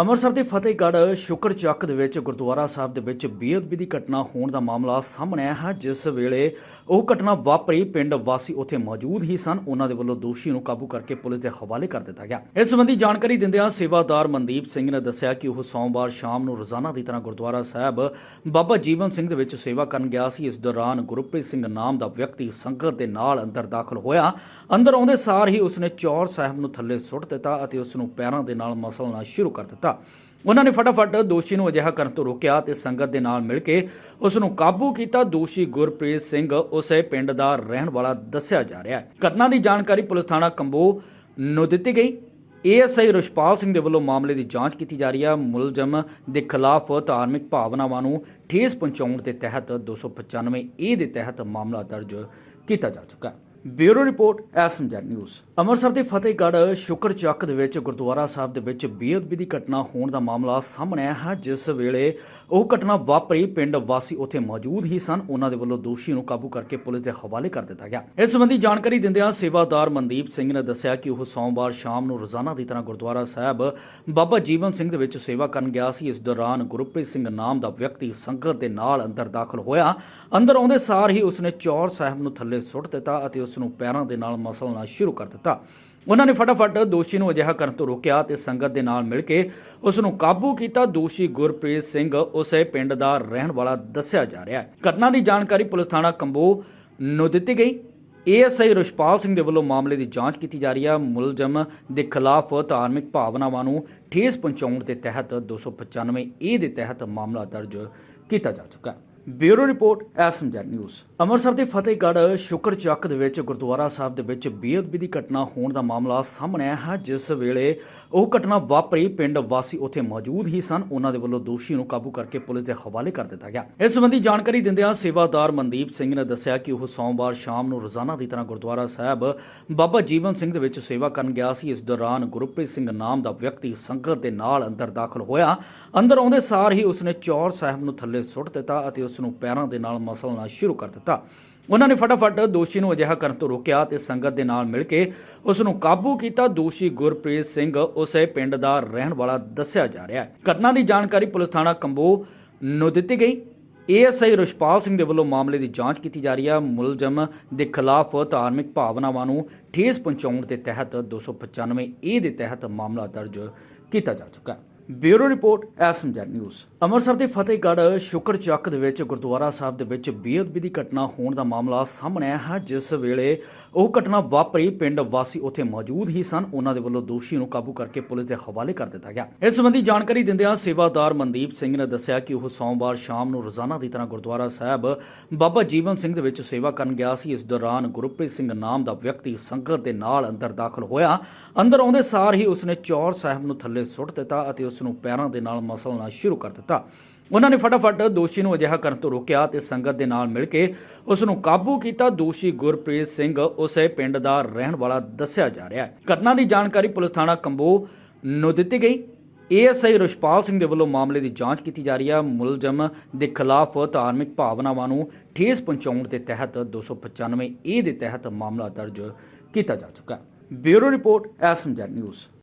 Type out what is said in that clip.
ਅੰਮ੍ਰਿਤਸਰ ਦੇ ਫਤਿਹਗੜ੍ਹ ਸ਼ੁਕਰ ਚੱਕ ਦੇ ਵਿੱਚ ਗੁਰਦੁਆਰਾ ਸਾਹਿਬ ਦੇ ਵਿੱਚ ਬੇਅਦਬੀ ਦੀ ਘਟਨਾ ਹੋਣ ਦਾ ਮਾਮਲਾ ਸਾਹਮਣੇ ਆਇਆ ਹੈ, ਜਿਸ ਵੇਲੇ ਉਹ ਘਟਨਾ ਵਾਪਰੀ, ਪਿੰਡ ਵਾਸੀ ਉੱਥੇ ਮੌਜੂਦ ਹੀ ਸਨ। ਉਹਨਾਂ ਦੇ ਵੱਲੋਂ ਦੋਸ਼ੀ ਨੂੰ ਕਾਬੂ ਕਰਕੇ ਪੁਲਿਸ ਦੇ ਹਵਾਲੇ ਕਰ ਦਿੱਤਾ ਗਿਆ। ਇਸ ਸੰਬੰਧੀ ਜਾਣਕਾਰੀ ਦਿੰਦਿਆਂ ਸੇਵਾਦਾਰ ਮਨਦੀਪ ਸਿੰਘ ਨੇ ਦੱਸਿਆ ਕਿ ਉਹ ਸੋਮਵਾਰ ਸ਼ਾਮ ਨੂੰ ਰੋਜ਼ਾਨਾ ਦੀ ਤਰ੍ਹਾਂ ਗੁਰਦੁਆਰਾ ਸਾਹਿਬ ਬਾਬਾ ਜੀਵਨ ਸਿੰਘ ਦੇ ਵਿੱਚ ਸੇਵਾ ਕਰਨ ਗਿਆ ਸੀ। ਇਸ ਦੌਰਾਨ ਗੁਰਪ੍ਰੀਤ ਸਿੰਘ ਨਾਮ ਦਾ ਵਿਅਕਤੀ ਸੰਗਤ ਦੇ ਨਾਲ ਅੰਦਰ ਦਾਖਲ ਹੋਇਆ। ਅੰਦਰ ਆਉਂਦੇ ਸਾਰ ਹੀ ਉਸਨੇ ਚੌਰ ਸਾਹਿਬ ਨੂੰ ਥੱਲੇ ਸੁੱਟ ਦਿੱਤਾ ਅਤੇ ਉਸ ਨੂੰ ਪੈਰਾਂ ਦੇ ਨਾਲ ਮਸਲਣਾ ਸ਼ੁਰੂ ਕਰ ਦਿੱਤਾ। ਉਹਨਾਂ ਨੇ ਫਟਾਫਟ ਦੋਸ਼ੀ ਨੂੰ ਅਜਿਹਾ ਕਰਨ ਤੋਂ ਰੋਕਿਆ ਤੇ ਸੰਗਤ ਦੇ ਨਾਲ ਮਿਲ ਕੇ ਉਸ ਨੂੰ ਕਾਬੂ ਕੀਤਾ। ਦੋਸ਼ੀ ਗੁਰਪ੍ਰੀਤ ਸਿੰਘ ਉਸੇ ਪਿੰਡ ਦਾ ਰਹਿਣ ਵਾਲਾ ਦੱਸਿਆ ਜਾ ਰਿਹਾ ਹੈ। ਘਟਨਾ ਦੀ ਜਾਣਕਾਰੀ ਪੁਲਿਸ ਥਾਣਾ ਕੰਬੋ ਨੂੰ ਦਿੱਤੀ ਗਈ। ਏਐਸਆਈ ਰਿਸ਼ਪਾਲ ਸਿੰਘ ਦੇ ਵੱਲੋਂ ਮਾਮਲੇ ਦੀ ਜਾਂਚ ਕੀਤੀ ਜਾ ਰਹੀ ਹੈ। ਮੁਲਜ਼ਮ ਦੇ ਖਿਲਾਫ ਧਾਰਮਿਕ ਭਾਵਨਾਵਾਂ ਨੂੰ ਠੇਸ ਪਹੁੰਚਾਉਣ ਦੇ ਤਹਿਤ 295 ਏ ਦੇ ਤਹਿਤ ਮਾਮਲਾ ਦਰਜ ਕੀਤਾ ਜਾ ਚੁੱਕਾ ਹੈ। Bureau report, SMZ news. Amritsar ਦੇ ਫਤਿਹਗੜ੍ਹ ਸ਼ੁਕਰ ਚੱਕ ਦੇ ਵਿੱਚ ਗੁਰਦੁਆਰਾ ਸਾਹਿਬ ਦੇ ਵਿੱਚ ਬੇਅਦਬੀ ਦੀ ਘਟਨਾ ਹੋਣ ਦਾ ਮਾਮਲਾ ਸਾਹਮਣੇ ਆਇਆ ਹੈ, ਜਿਸ ਵੇਲੇ ਉਹ ਘਟਨਾ ਵਾਪਰੀ, ਪਿੰਡ ਵਾਸੀ ਉੱਥੇ ਮੌਜੂਦ ਹੀ ਸਨ। ਉਹਨਾਂ ਦੇ ਵੱਲੋਂ ਦੋਸ਼ੀ ਨੂੰ ਕਾਬੂ ਕਰਕੇ ਪੁਲਿਸ ਦੇ ਹਵਾਲੇ ਕਰ ਦਿੱਤਾ ਗਿਆ। ਇਸ ਸੰਬੰਧੀ ਜਾਣਕਾਰੀ ਦਿੰਦਿਆਂ ਸੇਵਾਦਾਰ ਮਨਦੀਪ ਸਿੰਘ ਨੇ ਦੱਸਿਆ ਕਿ ਉਹ ਸੋਮਵਾਰ ਸ਼ਾਮ ਨੂੰ ਰੋਜ਼ਾਨਾ ਦੀ ਤਰ੍ਹਾਂ ਗੁਰਦੁਆਰਾ ਸਾਹਿਬ, ਬਾਬਾ ਜੀਵਨ ਸਿੰਘ ਦੇ ਵਿੱਚ ਸੇਵਾ ਕਰਨ ਗਿਆ ਸੀ। ਇਸ ਦੌਰਾਨ ਗੁਰਪ੍ਰੀਤ ਸਿੰਘ ਨਾਮ ਦਾ ਵਿਅਕਤੀ ਸੰਗਤ ਦੇ ਨਾਲ ਅੰਦਰ ਦਾਖਲ ਹੋਇਆ। ਅੰਦਰ ਆਉਂਦੇ ਸਾਰ ਹੀ ਉਸਨੇ ਚੌਰ ਸਾਹਿਬ ਨੂੰ ਥੱਲੇ ਸੁੱਟ ਦਿੱਤਾ ਅਤੇ ਉਸ ਨੂੰ ਪੈਰਾਂ ਦੇ ਨਾਲ ਮਸਲਣਾ ਸ਼ੁਰੂ ਕਰ ਦਿੱਤਾ। ਉਹਨਾਂ ਨੇ ਫਟਾਫਟ ਦੋਸ਼ੀ ਨੂੰ ਅਜਿਹਾ ਕਰਨ ਤੋਂ ਰੋਕਿਆ ਤੇ ਸੰਗਤ ਦੇ ਨਾਲ ਮਿਲ ਕੇ ਉਸ ਨੂੰ ਕਾਬੂ ਕੀਤਾ। ਦੋਸ਼ੀ ਗੁਰਪ੍ਰੀਤ ਸਿੰਘ ਉਸੇ ਪਿੰਡ ਦਾ ਰਹਿਣ ਵਾਲਾ ਦੱਸਿਆ ਜਾ ਰਿਹਾ ਹੈ। ਘਟਨਾ ਦੀ ਜਾਣਕਾਰੀ ਪੁਲਿਸ ਥਾਣਾ ਕੰਬੋ ਨੂੰ ਦਿੱਤੀ ਗਈ। ਏਐਸਆਈ ਰਿਸ਼ਪਾਲ ਸਿੰਘ ਦੇ ਵੱਲੋਂ ਮਾਮਲੇ ਦੀ ਜਾਂਚ ਕੀਤੀ ਜਾ ਰਹੀ ਹੈ। ਮੁਲਜ਼ਮ ਦੇ ਖਿਲਾਫ ਧਾਰਮਿਕ ਭਾਵਨਾਵਾਂ ਨੂੰ ਠੇਸ ਪਹੁੰਚਾਉਣ ਦੇ ਤਹਿਤ 295 ਏ ਦੇ ਤਹਿਤ ਮਾਮਲਾ ਦਰਜ ਕੀਤਾ ਜਾ ਚੁੱਕਾ ਹੈ। Bureau report SMZ news. Amritsar ਦੇ ਫਤਿਹਗੜ੍ਹ ਸ਼ੁਕਰ ਚੱਕ ਦੇ ਵਿੱਚ ਗੁਰਦੁਆਰਾ ਸਾਹਿਬ ਦੇ ਵਿੱਚ ਬੇਅਦਬੀ ਦੀ ਘਟਨਾ ਹੋਣ ਦਾ ਮਾਮਲਾ ਸਾਹਮਣੇ ਆਇਆ ਹੈ, ਜਿਸ ਵੇਲੇ ਉਹ ਘਟਨਾ ਵਾਪਰੀ, ਪਿੰਡ ਵਾਸੀ ਉੱਥੇ ਮੌਜੂਦ ਹੀ ਸਨ। ਉਹਨਾਂ ਦੇ ਵੱਲੋਂ ਦੋਸ਼ੀ ਨੂੰ ਕਾਬੂ ਕਰਕੇ ਪੁਲਿਸ ਦੇ ਹਵਾਲੇ ਕਰ ਦਿੱਤਾ ਗਿਆ। ਇਸ ਸੰਬੰਧੀ ਜਾਣਕਾਰੀ ਦਿੰਦਿਆਂ ਸੇਵਾਦਾਰ ਮਨਦੀਪ ਸਿੰਘ ਨੇ ਦੱਸਿਆ ਕਿ ਉਹ ਸੋਮਵਾਰ ਸ਼ਾਮ ਨੂੰ ਰੋਜ਼ਾਨਾ ਦੀ ਤਰ੍ਹਾਂ ਗੁਰਦੁਆਰਾ ਸਾਹਿਬ ਬਾਬਾ ਜੀਵਨ ਸਿੰਘ ਦੇ ਵਿੱਚ ਸੇਵਾ ਕਰਨ ਗਿਆ ਸੀ। ਇਸ ਦੌਰਾਨ ਗੁਰਪ੍ਰੀਤ ਸਿੰਘ ਨਾਮ ਦਾ ਵਿਅਕਤੀ ਸੰਗਤ ਦੇ ਨਾਲ ਅੰਦਰ ਦਾਖਲ ਹੋਇਆ। ਅੰਦਰ ਆਉਂਦੇ ਸਾਰ ਹੀ ਉਸਨੇ ਚੌਰ ਸਾਹਿਬ ਨੂੰ ਥੱਲੇ ਸੁੱਟ ਦਿੱਤਾ ਅਤੇ ਉਸ ਨੂੰ ਪੈਰਾਂ ਦੇ ਨਾਲ ਮਸਲਣਾ ਸ਼ੁਰੂ ਕਰ ਦਿੱਤਾ। ਉਹਨਾਂ ਨੇ ਫਟਾਫਟ ਦੋਸ਼ੀ ਨੂੰ ਅਜਿਹਾ ਕਰਨ ਤੋਂ ਰੋਕਿਆ ਤੇ ਸੰਗਤ ਦੇ ਨਾਲ ਮਿਲ ਕੇ ਉਸ ਨੂੰ ਕਾਬੂ ਕੀਤਾ। ਦੋਸ਼ੀ ਗੁਰਪ੍ਰੀਤ ਸਿੰਘ ਉਸੇ ਪਿੰਡ ਦਾ ਰਹਿਣ ਵਾਲਾ ਦੱਸਿਆ ਜਾ ਰਿਹਾ ਹੈ। ਘਟਨਾ ਦੀ ਜਾਣਕਾਰੀ ਪੁਲਿਸ ਥਾਣਾ ਕੰਬੋ ਨੂੰ ਦਿੱਤੀ ਗਈ। ਏਐਸਆਈ ਰਿਸ਼ਪਾਲ ਸਿੰਘ ਦੇ ਵੱਲੋਂ ਮਾਮਲੇ ਦੀ ਜਾਂਚ ਕੀਤੀ ਜਾ ਰਹੀ ਹੈ। ਮੁਲਜ਼ਮ ਦੇ ਖਿਲਾਫ ਧਾਰਮਿਕ ਭਾਵਨਾਵਾਂ ਨੂੰ ਠੇਸ ਪਹੁੰਚਾਉਣ ਦੇ ਤਹਿਤ 295 ਏ ਦੇ ਤਹਿਤ ਮਾਮਲਾ ਦਰਜ ਕੀਤਾ ਜਾ ਚੁੱਕਾ ਹੈ। Bureau report, SMZ news. Amritsar ਦੇ ਫਤਿਹਗੜ੍ਹ ਸ਼ੁਕਰ ਚੱਕ ਦੇ ਵਿੱਚ ਗੁਰਦੁਆਰਾ ਸਾਹਿਬ ਦੇ ਵਿੱਚ ਬੇਅਦਬੀ ਦੀ ਘਟਨਾ ਹੋਣ ਦਾ ਮਾਮਲਾ ਸਾਹਮਣੇ ਆਇਆ ਹੈ। ਜਿਸ ਵੇਲੇ ਉਹ ਘਟਨਾ ਵਾਪਰੀ, ਪਿੰਡ ਵਾਸੀ ਉੱਥੇ ਮੌਜੂਦ ਹੀ ਸਨ। ਉਹਨਾਂ ਦੇ ਵੱਲੋਂ ਦੋਸ਼ੀ ਨੂੰ ਕਾਬੂ ਕਰਕੇ ਪੁਲਿਸ ਦੇ ਹਵਾਲੇ ਕਰ ਦਿੱਤਾ ਗਿਆ। ਇਸ ਸੰਬੰਧੀ ਜਾਣਕਾਰੀ ਦਿੰਦਿਆਂ ਸੇਵਾਦਾਰ ਮਨਦੀਪ ਸਿੰਘ ਨੇ ਦੱਸਿਆ ਕਿ ਉਹ ਸੋਮਵਾਰ ਸ਼ਾਮ ਨੂੰ ਰੋਜ਼ਾਨਾ ਦੀ ਤਰ੍ਹਾਂ ਗੁਰਦੁਆਰਾ ਸਾਹਿਬ ਬਾਬਾ ਜੀਵਨ ਸਿੰਘ ਦੇ ਵਿੱਚ ਸੇਵਾ ਕਰਨ ਗਿਆ ਸੀ। ਇਸ ਦੌਰਾਨ ਗੁਰਪ੍ਰੀਤ ਸਿੰਘ ਨਾਮ ਦਾ ਵਿਅਕਤੀ ਸੰਗਤ ਦੇ ਨਾਲ ਅੰਦਰ ਦਾਖਲ ਹੋਇਆ। ਅੰਦਰ ਆਉਂਦੇ ਸਾਰ ਹੀ ਉਸਨੇ ਚੌਰ ਸਾਹਿਬ ਨੂੰ ਥੱਲੇ ਸੁੱਟ ਦਿੱਤਾ ਅਤੇ ਉਸ ਨੂੰ ਪੈਰਾਂ ਦੇ ਨਾਲ ਮਸਲਣਾ ਸ਼ੁਰੂ ਕਰ ਦਿੱਤਾ। ਉਹਨਾਂ ਨੇ ਫਟਾਫਟ ਦੋਸ਼ੀ ਨੂੰ ਅਜਿਹਾ ਕਰਨ ਤੋਂ ਰੋਕਿਆ ਤੇ ਸੰਗਤ ਦੇ ਨਾਲ ਮਿਲ ਕੇ ਉਸ ਨੂੰ ਕਾਬੂ ਕੀਤਾ। ਦੋਸ਼ੀ ਗੁਰਪ੍ਰੀਤ ਸਿੰਘ ਉਸੇ ਪਿੰਡ ਦਾ ਰਹਿਣ ਵਾਲਾ ਦੱਸਿਆ ਜਾ ਰਿਹਾ ਹੈ। ਘਟਨਾ ਦੀ ਜਾਣਕਾਰੀ ਪੁਲਿਸ ਥਾਣਾ ਕੰਬੋ ਨੂੰ ਦਿੱਤੀ ਗਈ। ਏਐਸਆਈ ਰਿਸ਼ਪਾਲ ਸਿੰਘ ਦੇ ਵੱਲੋਂ ਮਾਮਲੇ ਦੀ ਜਾਂਚ ਕੀਤੀ ਜਾ ਰਹੀ ਹੈ। ਮੁਲਜ਼ਮ ਦੇ ਖਿਲਾਫ ਧਾਰਮਿਕ ਭਾਵਨਾਵਾਂ ਨੂੰ ਠੇਸ ਪਹੁੰਚਾਉਣ ਦੇ ਤਹਿਤ 295 ਏ ਦੇ ਤਹਿਤ ਮਾਮਲਾ ਦਰਜ ਕੀਤਾ ਜਾ ਚੁੱਕਾ ਹੈ। Bureau report SMZ news.